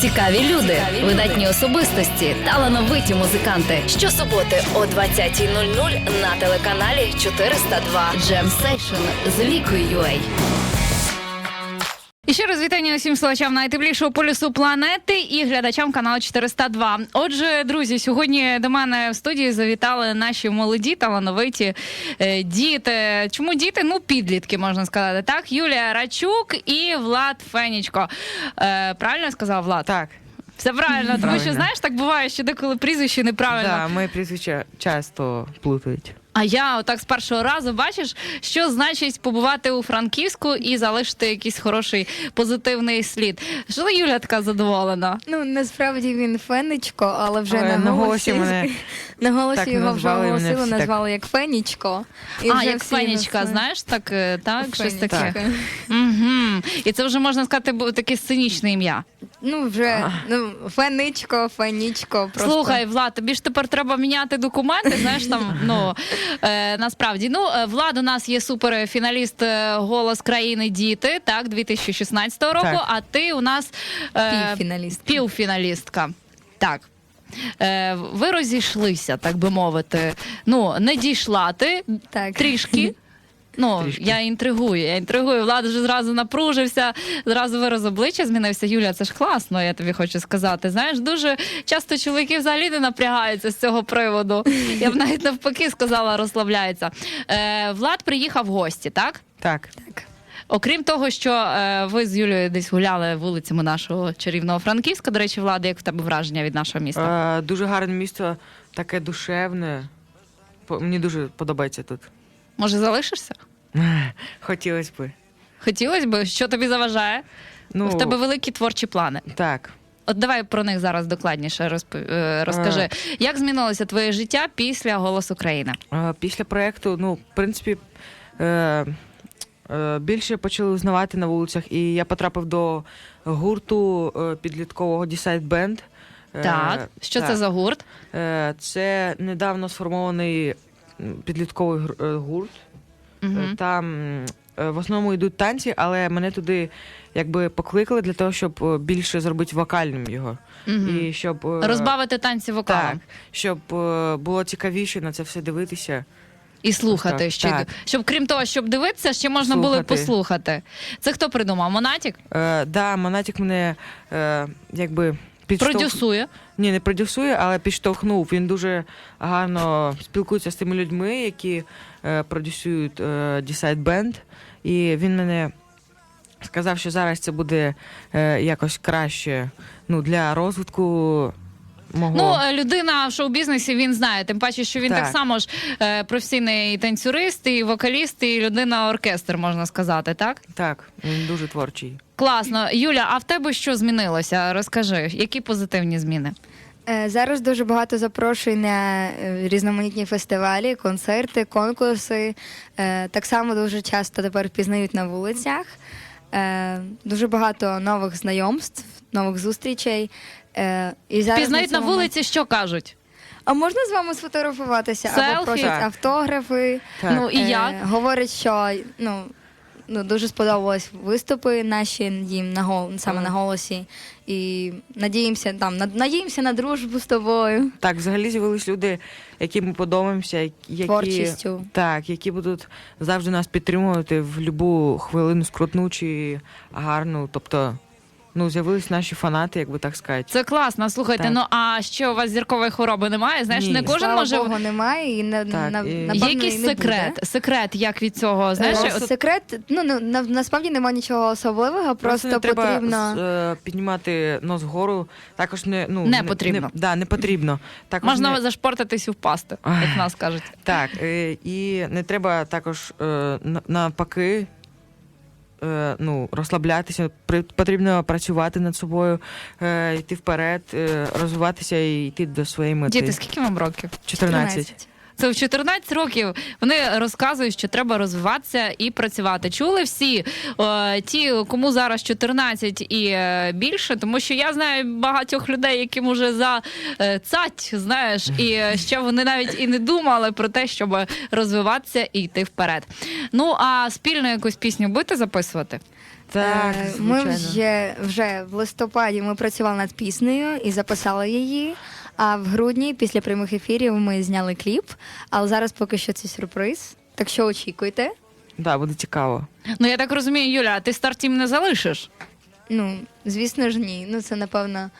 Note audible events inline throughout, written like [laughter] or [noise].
Цікаві люди, видатні особистості, талановиті музиканти. Щосуботи о 20.00 на телеканалі 402 Jam Session з Лікою UA. І ще раз вітання усім слухачам найтеплішого полюсу планети і глядачам каналу 402. Отже, друзі, сьогодні до мене в студії завітали наші молоді талановиті е, діти. Чому діти? Ну, підлітки можна сказати. Так, Юлія Рачук і Влад Фенічко. Е, правильно я сказав Влад? Так, Все правильно, тому що знаєш, так буває, що деколи прізвище неправильно. да, мої прізвища часто плутають. А я отак з першого разу бачиш, що значить побувати у Франківську і залишити якийсь хороший позитивний слід. Що Юля така задоволена? Ну насправді він фенечко, але вже Але на, голосі, мене [laughs] на голосі так його вже оголосили, так- назвали як фенічко. І а, вже як фенічка, нас- знаєш, так, е, так, щось таке. Фенічка. Угу. І це вже можна сказати, бу- таке сценічне ім'я. Ну вже ну феничко, фенічко. Просто. Слухай, Влад, тобі ж тепер треба міняти документи. Знаєш, там ну е, насправді ну е, Влад у нас є суперфіналіст е, голос країни Діти, так 2016 року. Так. А ти у нас е, Півфіналіст. півфіналістка. Так. Е, ви розійшлися, так би мовити. Ну, не дійшла ти Так. трішки. [laughs] Ну, Трішки. я інтригую, я інтригую. Влад вже зразу напружився, зразу вираз обличчя змінився. Юля, це ж класно, я тобі хочу сказати. Знаєш, дуже часто чоловіки взагалі не напрягаються з цього приводу. Я б навіть навпаки сказала, розслабляється. Е, Влад приїхав в гості, так? Так, Окрім того, що е, ви з Юлею десь гуляли вулицями нашого чарівного Франківська. До речі, Влада, як в тебе враження від нашого міста? е, дуже гарне місто, таке душевне. Мені дуже подобається тут. Може, залишишся? Хотілося б. Хотілося б, що тобі заважає? Ну, В тебе великі творчі плани. Так. От давай про них зараз докладніше розп- е, розкажи. Як змінилося твоє життя після «Голос України»? Після проєкту, ну, в принципі, е, е, більше почали узнавати на вулицях, і я потрапив до гурту підліткового Decide Band. Так, що це за гурт? Це недавно сформований підлітковий гурт. Е, Мгм. Там е, в основному йдуть танці, але мене туди якби покликали для того, щоб е, більше зробити вокальним його. Мгм. І щоб е, Розбавити танці так, вокалом щоб е, було цікавіше на це все дивитися. і слухати. так, ще. так. Щоб крім того, щоб дивитися, ще можна було й Слухати. послухати. Це хто придумав? Монатік? Е, да, Монатік мене е, якби підштовх... Продюсує. Ні, не продюсує, але підштовхнув. Він дуже гарно спілкується з тими людьми, які е, продюсують е, Decide Band. І він мене сказав, що зараз це буде е, якось краще ну, для розвитку мого. Ну, е, людина в шоу-бізнесі він знає. Тим паче, що він так, Так. само ж е, професійний танцюрист, і вокаліст, і людина оркестр, можна сказати, так? Так, він дуже творчий. Класно. Юля, а в тебе що змінилося? Розкажи, які позитивні зміни? Е, Зараз дуже багато запрошень на е, різноманітні фестивалі, концерти, конкурси. Е, Так само дуже часто тепер пізнають на вулицях. Е, Дуже багато нових знайомств, нових зустрічей. Е, І зараз Пізнають на цьому- вулиці, що кажуть. А можна з вами сфотографуватися? Селфі? Або просять Так. автографи. Так. Ну і Е, як? Говорять, що ну, ну дуже сподобались виступи наші їм на гол саме на голосі. І надіємося там, над- надіємося на дружбу з тобою, Так, взагалі з'явились люди, які ми подобаємося, які, творчістю. так, які будуть завжди нас підтримувати в будь-яку хвилину скрутну чи гарну. Тобто, ну, з'явились наші фанати, як би так сказати. Це класно. Слухайте, Так. ну а що у вас зіркової хвороби немає? Знаєш, Ні. не кожен Слава може Богу, немає і на, Так, на, і- Є напевно, якийсь і не секрет, буде. секрет, як від цього знаєш? Е, от- секрет, ну, ну на, насправді немає нічого особливого, просто, не треба потрібно. з- е, піднімати нос вгору. Також не ну Не потрібно. да, не потрібно. Також можна не, зашпортитись і впасти, Ай. як нас кажуть. так е, і не треба також е, на- навпаки. Е, Ну, розслаблятися, При- потрібно працювати над собою, е, йти вперед, е, розвиватися і йти до своєї мети. Діти, скільки вам років? 14. Це в 14 років вони розказують, що треба розвиватися і працювати. Чули всі е, ті, кому зараз 14 і е, більше, тому що я знаю багатьох людей, яким уже за е, цать, знаєш, і е, ще вони навіть і не думали про те, щоб розвиватися і йти вперед. Ну а спільну якусь пісню будете записувати? Так, Е, Ми звичайно. вже, вже в листопаді ми працювали над піснею і записали її. А в грудні, після прямих ефірів, ми зняли кліп. Але зараз поки що це сюрприз. Так що очікуйте. Да, буде цікаво. Ну я так розумію, Юля, а ти стартім не залишиш. Ну, звісно ж, ні. Ну, це напевно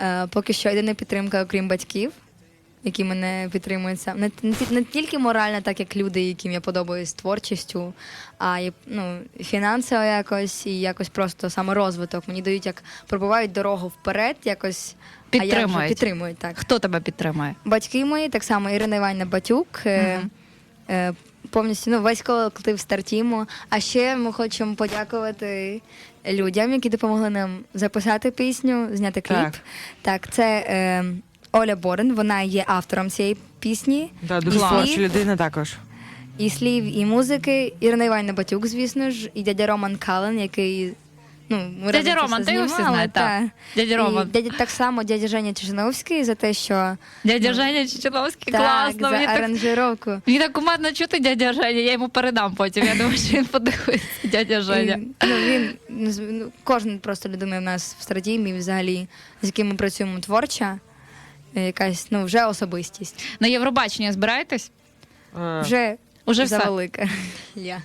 е, поки що єдина підтримка, окрім батьків, які мене підтримують сам. Не, не, не тільки морально, так як люди, яким я подобаюсь творчістю, а й ну, фінансово якось і якось просто саморозвиток. Мені дають як пробивають дорогу вперед, якось а я вже Підтримують. підтримують так. Хто тебе підтримує? Батьки мої, так само Ірина Іванівна Батюк. е, е, Повністю ну, весь колектив стартіму. А ще ми хочемо подякувати людям, які допомогли нам записати пісню, зняти кліп. Так. Так, це е, Оля Борен, вона є автором цієї пісні. Да, дуже І слів, людина також. і слів, і музики. Ірина Іванівна Батюк, звісно ж, і дядя Роман Кален, який. Ну, ми Дядя разом це Роман, все ти його всі знімали, знають, так. Дядя І Роман. дядя, так само дядя Женя Чижановський за те, що Дядя Женя Чеченовський, так, класно. за Мені так, аранжировку. мені так кумедно чути дядя Женя, я йому передам потім. Я думаю, що він подивиться, дядя Женя. І, ну, він, ну, з- ну, кожен просто людина в нас в стратімі, взагалі, з яким ми працюємо творча, якась ну, вже особистість. На Євробачення збираєтесь? А, Вже, Уже все. завелика. Я.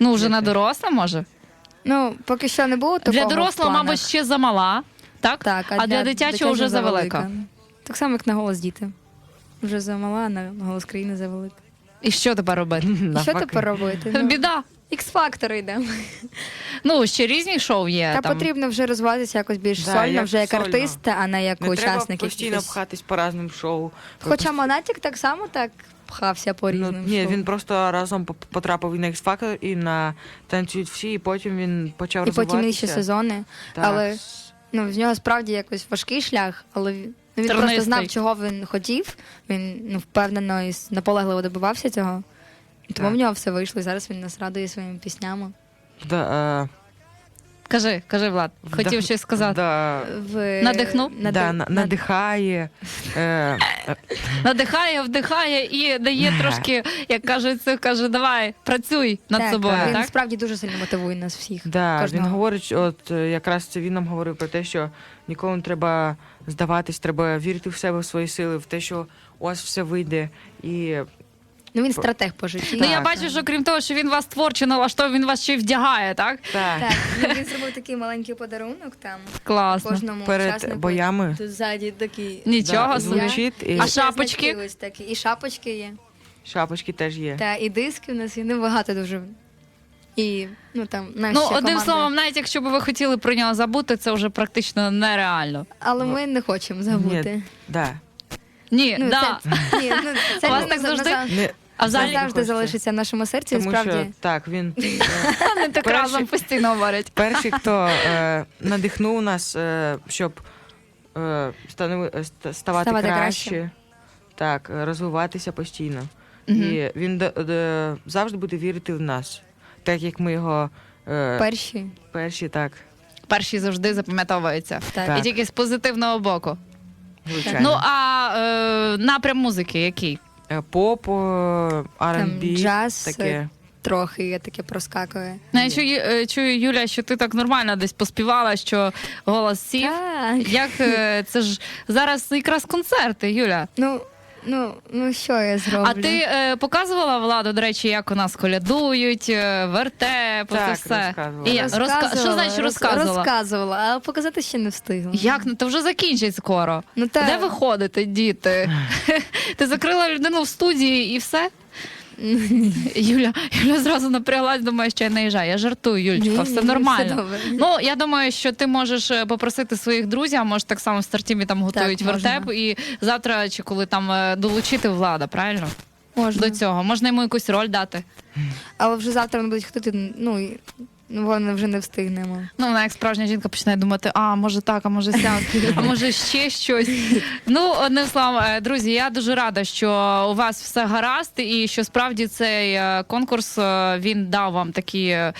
Ну, вже на доросла, може? Ну, поки що не було такого Для в дорослого, планах. мабуть, ще замала, так? так, а для дитячого вже завелика. Так само, як на голос діти. Вже замала, а на голос країни завелика. І що тепер робити? І що навпаки. тепер робити? Ну, Біда. Ікс-фактор йдемо. Ну, ще різні шоу є. Та там. потрібно вже розвиватися якось більш Да, сольно, як вже як сольно. артист, а не як Не треба учасник. постійно якихось. пхатись по разним шоу. Хоча Монатік так само так пхався по Ну, різним. ні, шоу. він просто разом поп- потрапив і на X Factor, і на танцюють всі, і потім він почав і потім інші сезони. Так. Але ну, в нього справді якось важкий шлях, але він, ну, він Тернистий. просто знав, чого він хотів. Він ну, впевнено і с- наполегливо добивався цього. І Тому Так. в нього все вийшло. І зараз він нас радує своїми піснями. Да, е, Кажи, кажи, Влад, хотів щось сказати. Да, В... Надихнув? нади- да, на- над- надихає. [laughs] Е, Надихає, вдихає і дає трошки, як кажуть, це каже, давай, працюй над так, собою, Він так? справді дуже сильно мотивує нас всіх. Да, Кожного. він говорить, от е, якраз це він нам говорив про те, що ніколи не треба здаватись, треба вірити в себе, в свої сили, в те, що у вас все вийде. І Ну він стратег по житті. Ну я Так. бачу, що крім того, що він вас творчо налаштовує, він вас ще й вдягає, так? так, Так, [laughs] ну, він зробив такий маленький подарунок там Класно. кожному перед учаснику. боями Тут ззаді такий. Нічого да, собі. звучить, і А шапочки? Ось такі. І шапочки є. шапочки теж є. Та і диски в нас є, ну багато дуже. І ну там наші Ну, ще одним словом, навіть якщо б ви хотіли про нього забути, це вже практично нереально. Але ми не хочемо забути. Ні, да. Ні, Ну, да. це, ні, ну, це У вас так завжди? Не, А в це завжди хочеться. залишиться в нашому серці. Тому Насправді що так, він [laughs] е, Вони так Перший- разом постійно говорять. перший, хто [laughs] е, надихнув нас, е, щоб е, е, ста- ставати, Ставати краще, краще. так, е, розвиватися постійно. Мгм. І він завжди буде вірити в нас, так як ми його е, перші. перші, так, Перші завжди запам'ятовуються. Так. І тільки з позитивного боку. звичайно. Ну а е, напрям музики який? Е, Поп, е, R&B, джаз, таке. Трохи я таке проскакує. Ну, я чую, е, чую, Юля, що ти так нормально десь поспівала, що голос сів. Так. Як е, це ж зараз якраз концерти, Юля. Ну, ну, ну що я зроблю? А ти е, показувала владу, до речі, як у нас колядують, е, вертеп, Так, це все. розказувала. І розка... Що значить роз- розказувала? Розказувала, а показати ще не встигла. Як ну то вже закінчить скоро. Ну, та... Де ви ходите, діти? [laughs] Ти закрила людину в студії і все? [laughs] Юля, Юля зразу напряглась, думаю, що я наїжджаю. Я жартую, Юльчика, все нормально. Ну, я думаю, що ти можеш е, попросити своїх друзів, а може так само в стартімі там готують Так, можна. вертеп, і завтра чи коли там е, долучити влада, правильно? Можна. До цього. Можна йому якусь роль дати. Але вже завтра вони будуть хотіти, ну, ну, вони вже не встигнемо. Ну, вона як справжня жінка починає думати, а може так, а може сяк, а може ще щось. Ну, одним словом, е, друзі, я дуже рада, що у вас все гаразд, і що справді цей е, конкурс е, він дав вам такий е,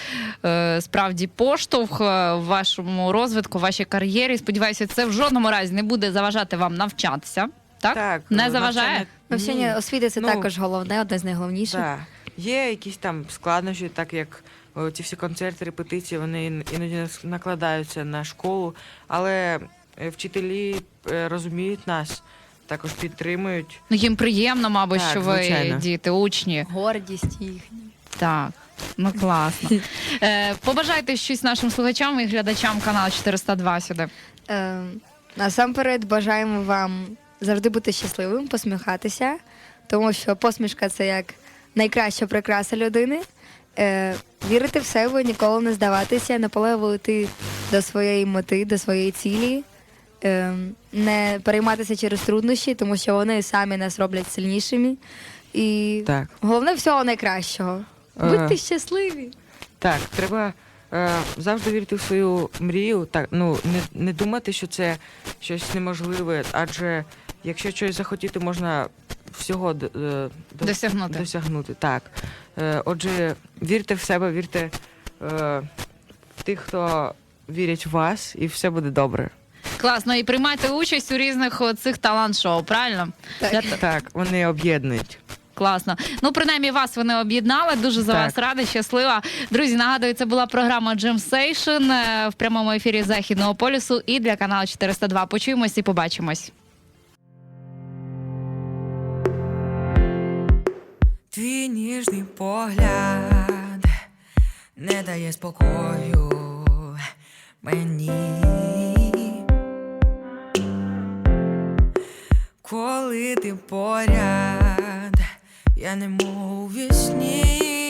справді поштовх е, в вашому розвитку, в вашій кар'єрі. Сподіваюся, це в жодному разі не буде заважати вам навчатися. Так? Так, Не е, заважає? навчання- Навчання освіти це Ну, також головне, одне з найголовніших. Да. Є якісь там складнощі, так як ці всі концерти, репетиції, вони іноді нас- накладаються на школу, але е, вчителі е, розуміють нас, також підтримують. Ну їм приємно, мабуть, Так, що ви звичайно. діти, учні. Гордість їхня. Так. Ну класно. [laughs] Е, побажайте щось нашим слухачам і глядачам каналу 402 сюди. Е, насамперед бажаємо вам завжди бути щасливим, посміхатися, тому що посмішка це як найкраща прикраса людини. Е, вірити в себе, ніколи не здаватися, наполегливо йти до своєї мети, до своєї цілі, е, не перейматися через труднощі, тому що вони самі нас роблять сильнішими. І Так. головне всього найкращого. Е. Будьте щасливі. Так, треба е, завжди вірити в свою мрію. Так, ну не, не думати, що це щось неможливе, адже якщо щось захотіти, можна всього е, до- Досягнути. досягнути. Так. Е, отже, вірте в себе, вірте е, в тих, хто вірять в вас, і все буде добре. Класно, і приймайте участь у різних о, цих талант-шоу, правильно? Так. [laughs] Так, вони об'єднують. Класно. Ну, принаймні, вас вони об'єднали. Дуже за Так. вас рада, щаслива. Друзі, нагадую, це була програма Jam Station е, в прямому ефірі Західного полюсу і для каналу 402. Почуємось і побачимось. Твій ніжний погляд не дає спокою мені. Коли ти поряд, я не мов вісні.